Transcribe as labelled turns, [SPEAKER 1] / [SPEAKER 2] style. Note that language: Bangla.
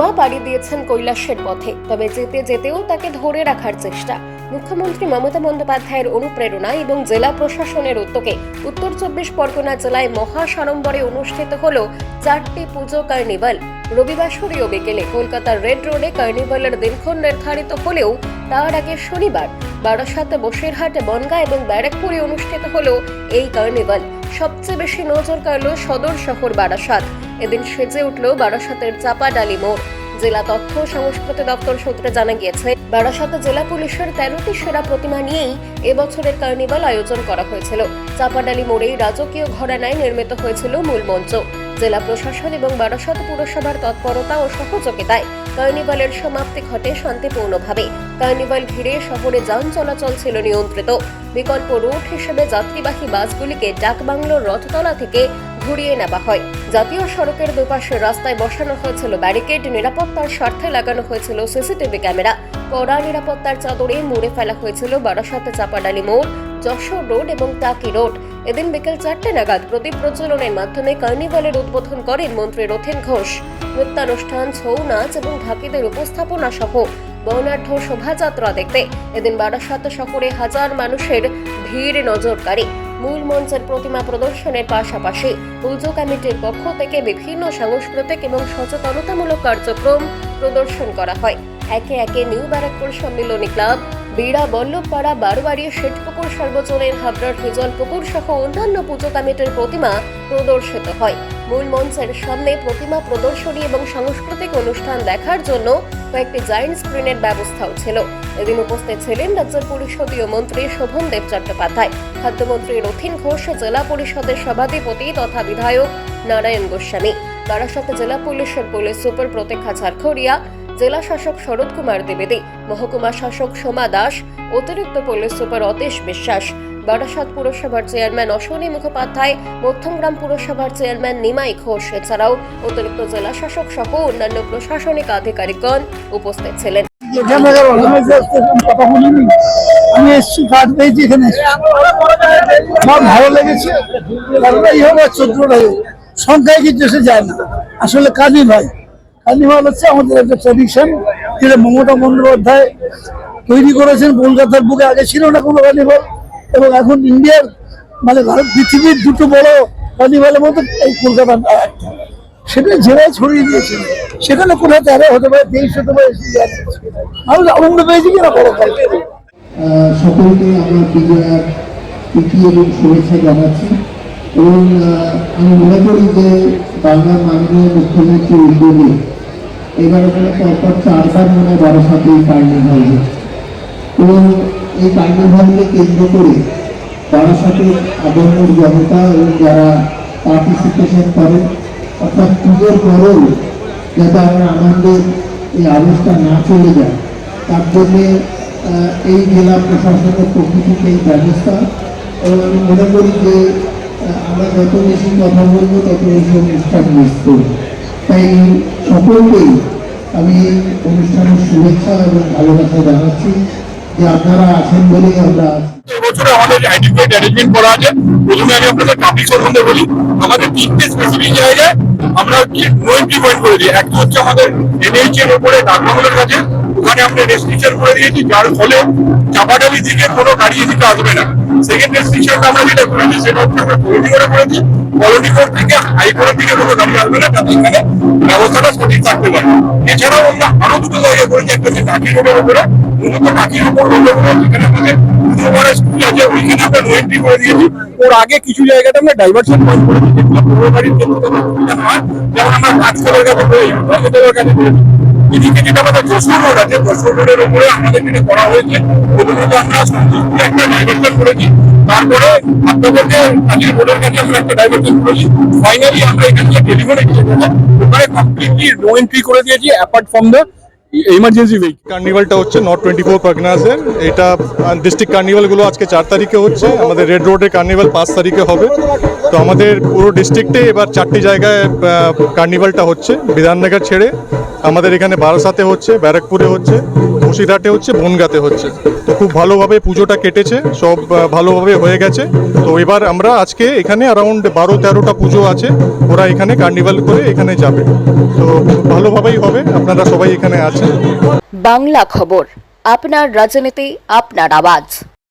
[SPEAKER 1] বোমা পাড়ি দিয়েছেন কৈলাসের পথে, তবে যেতে যেতেও তাকে ধরে রাখার চেষ্টা। মুখ্যমন্ত্রী মমতা বন্দ্যোপাধ্যায়ের অনুপ্রেরণা এবং জেলা প্রশাসনের উদ্যোগে উত্তর চব্বিশ পরগনা জেলায় মহা সাড়ম্বরে অনুষ্ঠিত হল চারটি পুজো কার্নিভাল। রবিবাসরীয় বিকেলে কলকাতার রেড রোডে কার্নিভালের দিনক্ষণ নির্ধারিত হলেও তার আগে শনিবার বারাসাত বসিরহাট, বনগা এবং ব্যারাকপুরে অনুষ্ঠিত হল এই কার্নিভাল। সবচেয়ে বেশি নজর কাড়ল সদর শহর বারাসাত। এদিন সেজে উঠল বারাসাতের চাপাডালি মোড়। জেলা তথ্য সংস্কৃতি দপ্তর সূত্রে জানা গিয়েছে, বারাসাতে জেলা পুলিশের তেরোটি সেরা প্রতিমা নিয়েই এবছরের কার্নিভাল আয়োজন করা হয়েছিল। চাপাডালি মোড়েই রাজকীয় ঘরানায় নির্মিত হয়েছিল মূল মঞ্চ। জেলা প্রশাসন এবং বারাসাত পুরসভার তৎপরতা ও সহযোগিতায় কার্নিভালের সমাপ্তি ঘটে শান্তিপূর্ণভাবে। কার্নিভাল ঘিরে শহরে যান চলাচল ছিল নিয়ন্ত্রিত। বিকল্প রুট হিসেবে যাত্রীবাহী বাসগুলিকে ডাকবাংলোর রথতলা থেকে ঘুরিয়ে নেওয়া হয়। জাতীয় সড়কের দুপাশে রাস্তায় বসানো হয়েছিল ব্যারিকেড, নিরাপত্তার স্বার্থে লাগানো হয়েছিল সিসিটিভি ক্যামেরা। কড়া নিরাপত্তার চাদরে মুড়ে ফেলা হয়েছিল বারাসাতে চাপাডালি মোড়, যশোর রোড এবং টাকি রোড। এদিন বিকেল চারটে নাগাদ প্রদীপ প্রজ্বলনের মাধ্যমে কার্নিভালের উদ্বোধন করেন মন্ত্রী রথেন ঘোষ। নৃত্যানুষ্ঠান, ছৌ নাচ এবং ঢাকিদের উপস্থাপনা সহ বর্ণাঢ্য শোভাযাত্রা দেখতে। এদিন বারাসাত শহরে হাজার মানুষের ভিড় নজরকারী। মূল মঞ্চের প্রতিমা প্রদর্শনের পাশাপাশি পুজো কমিটির পক্ষ থেকে বিভিন্ন সাংস্কৃতিক এবং সচেতনতামূলক কার্যক্রম প্রদর্শন করা হয়। একে একে নিউ ব্যারাকপুর সম্মিলনী ক্লাব বীড়া বল্লভপাড়া, বারোয়ারি শেঠপুকুর সর্বজনের হাবড়ার হিজল পুকুর সহ অন্যান্য পুজো কমিটির প্রতিমা প্রদর্শিত হয়। মূল মঞ্চের সামনে প্রতিমা প্রদর্শনী এবং সাংস্কৃতিক অনুষ্ঠান দেখার জন্য কয়েকটি জায়েন্ট স্ক্রিনের ব্যবস্থাও ছিল। এদিন উপস্থিত ছিলেন রাজ্যের পরিষদীয় মন্ত্রী শোভন দেব চট্টোপাধ্যায়, খাদ্যমন্ত্রী রথিন ঘোষ, জেলা পরিষদের সভাধিপতি তথা বিধায়ক নারায়ণ গোস্বামী, বারাসাত জেলা পুলিশের পুলিশ সুপার প্রতীক্ষা ঝাড়খড়িয়া জেলা শাসক শরৎ কুমার দ্বিবেদী, মহকুমা শাসক সোমা দাস, অতিরিক্ত পুলিশ সুপার অতীশ বিশ্বাস বারাসাত পুরসভার চেয়ারম্যান অশ্বনী মুখোপাধ্যায়, মধ্যমগ্রাম পুরসভার চেয়ারম্যান নিমাই ঘোষ। এছাড়াও অতিরিক্ত জেলা শাসক সহ অন্যান্য প্রশাসনিক আধিকারিকগণ উপস্থিত ছিলেন।
[SPEAKER 2] আমি এসছি, কাজ পেয়েছি, এখানে আমার ভালো লেগেছে, কারণ এইভাবে চোদ্দটাই সংখ্যায় কিছু এসে যায় না। আসলে কাজই ভাই কার্নিভাল হচ্ছে আমাদের একটা ট্র্যাডিশন যেটা মমতা বন্দ্যোপাধ্যায় তৈরি করেছেন, কলকাতার বুকে আগে ছিল না কোনো কার্নিভাল। এবং এখন ইন্ডিয়ার মানে ভারত পৃথিবীর দুটো বড় কার্নিভালের মধ্যে এই কলকাতা সেটা জেলায় ছড়িয়ে দিয়েছে। সেখানে কোথাও তেরো হতে পারে, তেইশ হতে পারে মানুষ আনন্দ পেয়েছে কিনা বড়
[SPEAKER 3] সকলকে আমরা বিজয়ার প্রীতি এবং শুভেচ্ছা জানাচ্ছি। এবং আমি মনে করি যে বাংলার মাননীয় মুখ্যমন্ত্রী উদ্যোগে এবার ওখানে পরপর চারবার মনে বারো সাথে কার্নিভাল হচ্ছে। এবং এই কার্নিভালকে কেন্দ্র করে বারাসাতের আগমন জনতা এবং যারা পার্টিসিপেশন করেন অর্থাৎ পুজোর পরেও যাতে আমার আনন্দের এই আবেশটা না চলে যায়, তার জন্যে এই জেলা প্রশাসনের পক্ষ থেকে এই ব্যবস্থা, এবং আমি মনে করি যে আমরা যত বেশি কথা বলব, তত বেশি অনুষ্ঠান মিস করব। তাই সকলকেই আমি অনুষ্ঠানের শুভেচ্ছা এবং ভালোবাসা জানাচ্ছি। যে আপনারা আছেন বলেই আমরা
[SPEAKER 4] হচ্ছে আমাদের এনএইচ এর উপরে ডাকবাংলোর কাছে। ওখানে আমরা রেস্ট্রিকশন করে দিয়েছি, যার ফলে চাপাডালি থেকে কোনো গাড়ি এদিকে আসবে না। সেকেন্ড রেস্ট্রিকশনটা আমরা যেটা করেছি, সেটা করে করেছি। কলোনি থেকে হাইকোর্টের দিকে কোনো গাড়ি আসবে না তাতে এখানে ব্যবস্থাটা সঠিক থাকতে পারে। এছাড়াও আমরা আরও দুটো জায়গা করেছি, একটা হচ্ছে টাকি রোডের উপরে। মূলত উপর রোডের উপরে যেখানে আমাদের দুবারের স্কুল আছে, ওইখানে আমরা নো এন্ট্রি করে দিয়েছি। ওর আগে কিছু জায়গাতে আমরা ডাইভারশন পয়েন্ট করে দিয়েছি, যেগুলো পুরো গাড়ির ক্ষেত্রে যাতে অসুবিধা হয়। যেমন আমরা কাজকলের কাছে করে এদের কাছে করেছি এদিকে যেটা আমাদের যশোর রোড আছে, যশোর রোডের উপরে আমাদের যেটা করা হয়েছে। প্রথমত আমরা একটা ডাইভারশন করেছি। তারপরে আপনাদেরকে কাছে আমরা একটা করেছি। ফাইনালি আমরা এখানে যে ডেলিভারি যেটা ওখানে কমপ্লিটলি নো এন্ট্রি করে দিয়েছি apart from the emergency vehicle
[SPEAKER 5] কার্নিভালটা হচ্ছে নর্থ টোয়েন্টি ফোর পারগনাসের এটা ডিস্ট্রিক্ট কার্নিভালগুলো আজকে চার তারিখে হচ্ছে। আমাদের রেড রোডের কার্নিভাল পাঁচ তারিখে হবে। তো আমাদের পুরো ডিস্ট্রিক্টে এবার চারটি জায়গায় কার্নিভালটা হচ্ছে। বিধাননগর ছেড়ে আমাদের এখানে বারাসাতে হচ্ছে, ব্যারাকপুরে হচ্ছে বসিরহাটে হচ্ছে, বনগাতে হচ্ছে। তো খুব ভালোভাবে পুজোটা কেটেছে, সব ভালোভাবে হয়ে গেছে। তো এবার আমরা আজকে এখানে অ্যারাউন্ড বারো তেরোটা পুজো আছে, ওরা এখানে কার্নিভাল করে এখানে যাবে। তো ভালোভাবেই হবে, আপনারা সবাই এখানে আছেন।
[SPEAKER 1] বাংলা খবর, আপনার রাজনীতি, আপনার আওয়াজ।